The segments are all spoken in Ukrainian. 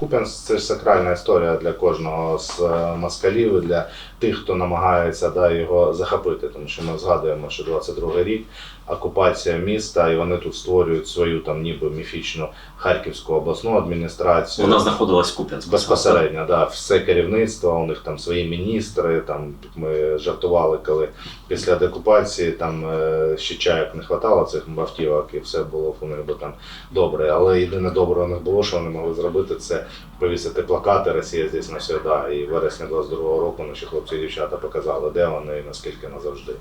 Куп'янськ це ж сакральна історія для кожного з е, москалів і для тих, хто намагається да, його захопити, тому що ми згадуємо, що 22 рік окупація міста, і вони тут створюють свою там ніби міфічну Харківську обласну адміністрацію. Вона знаходилась в Куп'янську. Безпосередньо, да, все керівництво, у них там свої міністри. Там ми жартували, коли після деокупації там е, ще чайок не хватало цих автівок, і все було у них би там добре. Але єдине добре у них було, що вони могли зробити, це повісити плакати Росія здесь навсегда. І вересня 22-го року наші хлопці і дівчата показали, де вони і наскільки назавжди.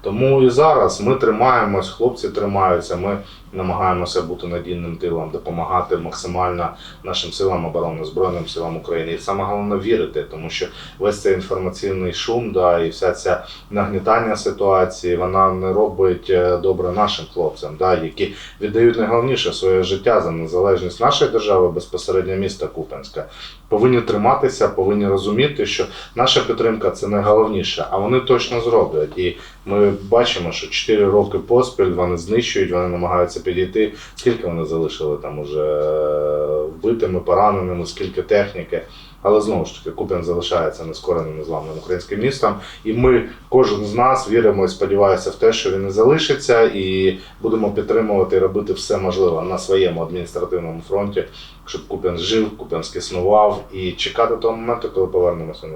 Тому і зараз ми тримаємось, хлопці тримаються. Ми намагаємося бути надійним тилом, допомагати максимально нашим силам оборони, Збройним силам України. І саме головне вірити, тому що весь цей інформаційний шум, да, і вся ця нагнітання ситуації, вона не робить е, добре нашим хлопцям, да, які віддають найголовніше своє життя за незалежність нашої держави, безпосередньо міста Купенська. Повинні триматися, повинні розуміти, що наша підтримка це найголовніше, а вони точно зроблять. І ми бачимо, що 4 роки поспіль вони знищують, вони намагаються підійти. Скільки вони залишили там уже е, вбитими, пораненими, скільки техніки. Але знову ж таки, Куп'ян залишається нескореним незламним українським містом. І ми, кожен з нас, віримо і сподіваємося в те, що він не залишиться, і будемо підтримувати і робити все можливе на своєму адміністративному фронті, щоб Куп'ян жив, Куп'янськ існував і чекати того моменту, коли повернемося